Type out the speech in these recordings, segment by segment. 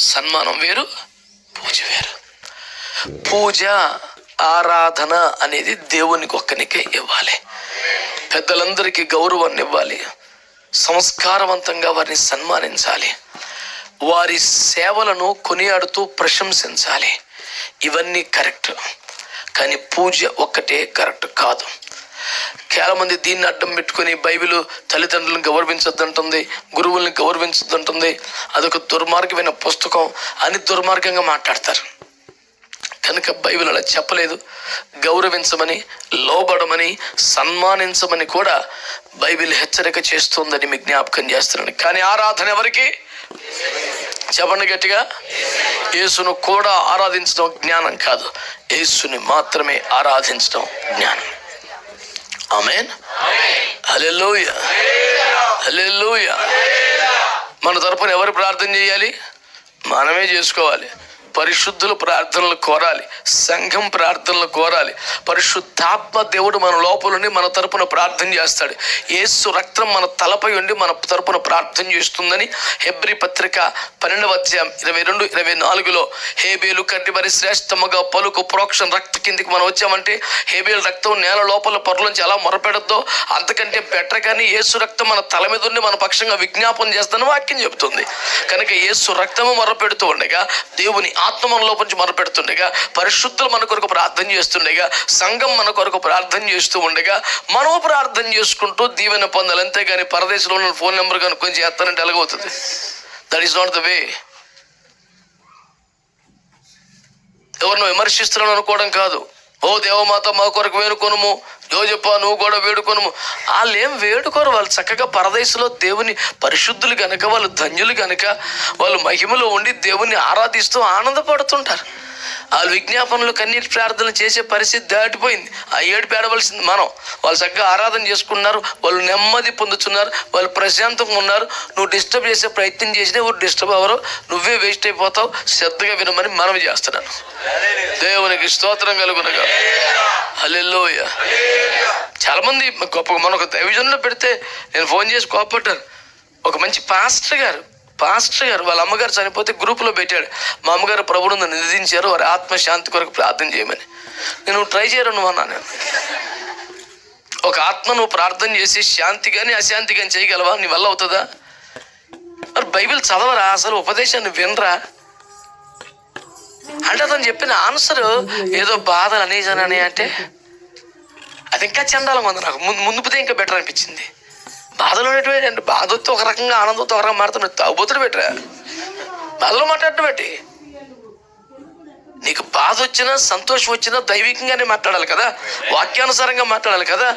సన్మానం వేరు పూజ వేరు. పూజ ఆరాధన అనేది దేవునికి ఒక్కనికే ఇవ్వాలి. పెద్దలందరికీ గౌరవాన్ని ఇవ్వాలి. సంస్కారవంతంగా వారిని సన్మానించాలి. వారి సేవలను కొనియాడుతూ ప్రశంసించాలి. ఇవన్నీ కరెక్ట్. కానీ పూజ ఒక్కటే కరెక్ట్ కాదు. చాలామంది దీన్ని అడ్డం పెట్టుకుని బైబిల్ తల్లిదండ్రులను గౌరవించొద్దంటుంది గురువుల్ని గౌరవించొద్దంటుంది. అదొక దుర్మార్గమైన పుస్తకం. అని దుర్మార్గంగా మాట్లాడతారు. కనుక బైబిల్ అలా చెప్పలేదు. గౌరవించమని లోబడమని సన్మానించమని కూడా బైబిల్ హెచ్చరిక చేస్తుందని మీ జ్ఞాపకం చేస్తున్నాను. కానీ ఆరాధన ఎవరికి? చెప్పండి గట్టిగా. యేసును కూడా ఆరాధించడం జ్ఞానం కాదు. యేసుని మాత్రమే ఆరాధించడం జ్ఞానం. ఆమెన్. హల్లెలూయ. హల్లెలూయ. మన తరపున ఎవరు ప్రార్థన చేయాలి? మనమే చేసుకోవాలి. పరిశుద్ధుల ప్రార్థనలు కోరాలి. సంఘం ప్రార్థనలు కోరాలి. పరిశుద్ధాత్మ దేవుడు మన లోపలుండి మన తరపున ప్రార్థన చేస్తాడు. ఏసు రక్తం మన తలపై ఉండి మన తరపున ప్రార్థన చేస్తుందని హెబ్రి పత్రిక పన్నెండవ అధ్యాయం ఇరవై రెండు ఇరవై నాలుగులో హేబేలు కంటి మరి శ్రేష్టముగా పలుకు ప్రోక్షణ రక్త కిందికి మనం వచ్చామంటే హేబేలు రక్తం నేల లోపల పొరలోంచి ఎలా మొరపెడద్దో అంతకంటే బెటర్ కానీ ఏసు రక్తం మన తల మీద ఉండి మన పక్షంగా విజ్ఞాపన చేస్తానని వాక్యం చెబుతుంది. కనుక ఏసు రక్తము మొరపెడుతూ ఉండగా దేవుని ఆత్మ మన లోపల మొదలు పెడుతుండగా పరిశుద్ధులు మన కొరకు ప్రార్థన చేస్తుండగా సంఘం మన కొరకు ప్రార్థన చేస్తూ ఉండగా మనం ప్రార్థన చేసుకుంటూ దీవెన పొందాలి. అంతేగాని పరదేశంలో ఉన్న ఫోన్ నెంబర్ కనుక్కొని చేస్తానంటే ఎలాగవుతుంది? That is not the way ఎవరిని విమర్శిస్తున్నాను అనుకోవడం కాదు. ఓ దేవమాత మా కొరకు వేడుకొనుము యోజప్ప నువ్వు కూడా వేడుకొను వాళ్ళు ఏం వేడుకోరు వాళ్ళు చక్కగా పరదేశంలో దేవుని పరిశుద్ధులు గనక వాళ్ళు ధన్యులు గనక వాళ్ళు మహిమలో ఉండి దేవుని ఆరాధిస్తూ ఆనందపడుతుంటారు. వాళ్ళు విజ్ఞాపనలు కన్నీటి ప్రార్థనలు చేసే పరిస్థితి దాటిపోయింది. ఆ ఏడు పేడవలసింది మనం. వాళ్ళు చక్కగా ఆరాధన చేసుకున్నారు వాళ్ళు నెమ్మది పొందుతున్నారు వాళ్ళు ప్రశాంతంగా ఉన్నారు. నువ్వు డిస్టర్బ్ చేసే ప్రయత్నం చేసినా ఎవరు డిస్టర్బ్ అవ్వరు. నువ్వే వేస్ట్ అయిపోతావు శ్రద్ధగా వినమని మనం చేస్తున్నాను. దేవునికి స్తోత్రం కలుగునగా. హల్లెలూయ. చాలా మంది గొప్ప మన ఒక దైవజనంలో పెడితే నేను ఫోన్ చేసి కోపడ్డాను. ఒక మంచి పాస్టర్ గారు పాస్టర్ గారు వాళ్ళ అమ్మగారు చనిపోతే గ్రూపులో పెట్టాడు. మా అమ్మగారు ప్రభువును నిధించారు వారి ఆత్మశాంతి కొరకు ప్రార్థన చేయమని. నేను ట్రై చేయరు నువ్వు అన్నా నేను. ఒక ఆత్మ నువ్వు ప్రార్థన చేసి శాంతి కానీ అశాంతి కానీ చేయగలవా? నీ వల్ల అవుతుందా? మరి బైబిల్ చదవరా? అసలు ఉపదేశాన్ని వినరా? అంటే అతను చెప్పిన ఆన్సర్ ఏదో బాధలు అనేసానని అంటే అది ఇంకా చండాలంగా ఉంది నాకు. ముందు ముందు ఇంకా బెటర్ అనిపించింది. బాధలు ఉండేటివి అంటే బాధ వస్తే ఒక రకంగా ఆనందంతో ఒక రకంగా మాట్లాడుతున్నాడు తాగుబోతుడు బెటరా. బాధలో మాట్లాడటం పెట్టి నీకు బాధ వచ్చినా సంతోషం వచ్చినా దైవికంగానే మాట్లాడాలి కదా. వాక్యానుసారంగా మాట్లాడాలి కదా.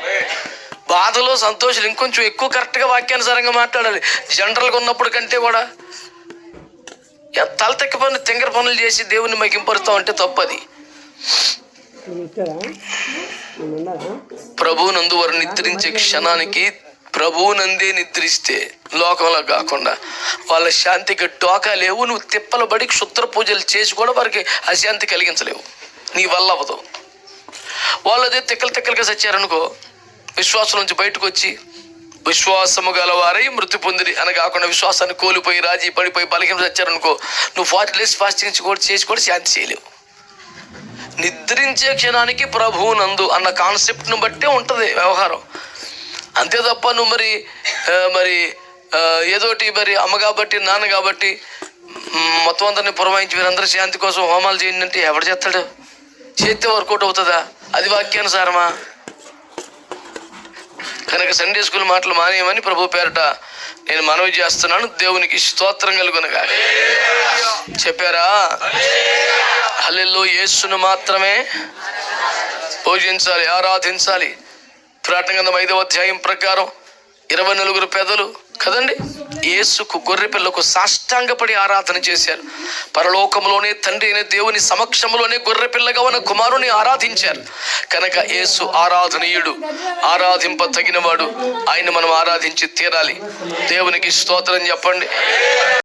బాధలో సంతోషాలు ఇంకొంచెం ఎక్కువ కరెక్ట్గా వాక్యానుసారంగా మాట్లాడాలి. జనరల్గా ఉన్నప్పుడు కంటే కూడా. తల తెక్క పనులు తింగర పనులు చేసి దేవుని మగింపరుస్తాం అంటే తప్పది. ప్రభువునందు వారు నిద్రించే క్షణానికి ప్రభువునందే నిద్రిస్తే లోకంలో కాకుండా వాళ్ళ శాంతికి టోకా లేవు నువ్వు తిప్పలు పడి క్షుద్ర పూజలు చేసి కూడా వారికి అశాంతి కలిగించలేవు. నీ వల్ల అవ్వదు. వాళ్ళు అదే తిక్కలు తిక్కలుగా చచ్చారనుకో విశ్వాసం నుంచి బయటకు వచ్చి విశ్వాసము గలవారై మృతి పొందిరి అని కాకుండా విశ్వాసాన్ని కోల్పోయి రాజీ పడిపోయి బలహీన చచ్చారనుకో నువ్వు ఫార్టీ డేస్ ఫాస్టింగ్ కూడా చేసి కూడా శాంతి చేయలేవు. నిద్రించే క్షణానికి ప్రభువు నందు అన్న కాన్సెప్ట్ను బట్టే ఉంటుంది వ్యవహారం. అంతే తప్ప నువ్వు మరి మరి ఏదోటి మరి అమ్మ కాబట్టి నాన్న కాబట్టి మొత్తం అందరిని పురమాయించి వీరందరూ శాంతి కోసం హోమాలు చేయండి అంటే ఎవడు చేస్తాడు? చేస్తే వర్కౌట్ అవుతుందా? అది వాక్యానుసారమా? కనుక సండే స్కూల్ మాటలు మానేయమని ప్రభు పేరట నేను మనవి చేస్తున్నాను. దేవునికి స్తోత్రం కలుగునగా. చెప్పారా? హల్లెల్లో యేసును మాత్రమే పూజించాలి ఆరాధించాలి. ప్రార్థన గ్రంథం ఐదవ అధ్యాయం ప్రకారం ఇరవై నలుగురు పెదలు కదండి? యేసుకు గొర్రె పిల్లకు సాష్టాంగపడి ఆరాధన చేశారు. పరలోకంలోనే తండ్రి అయిన దేవుని సమక్షంలోనే గొర్రె పిల్లగా ఉన్న కుమారుని ఆరాధించారు. కనుక యేసు ఆరాధనీయుడు ఆరాధింప తగినవాడు ఆయన మనం ఆరాధించి తీరాలి. దేవునికి స్తోత్రం చెప్పండి.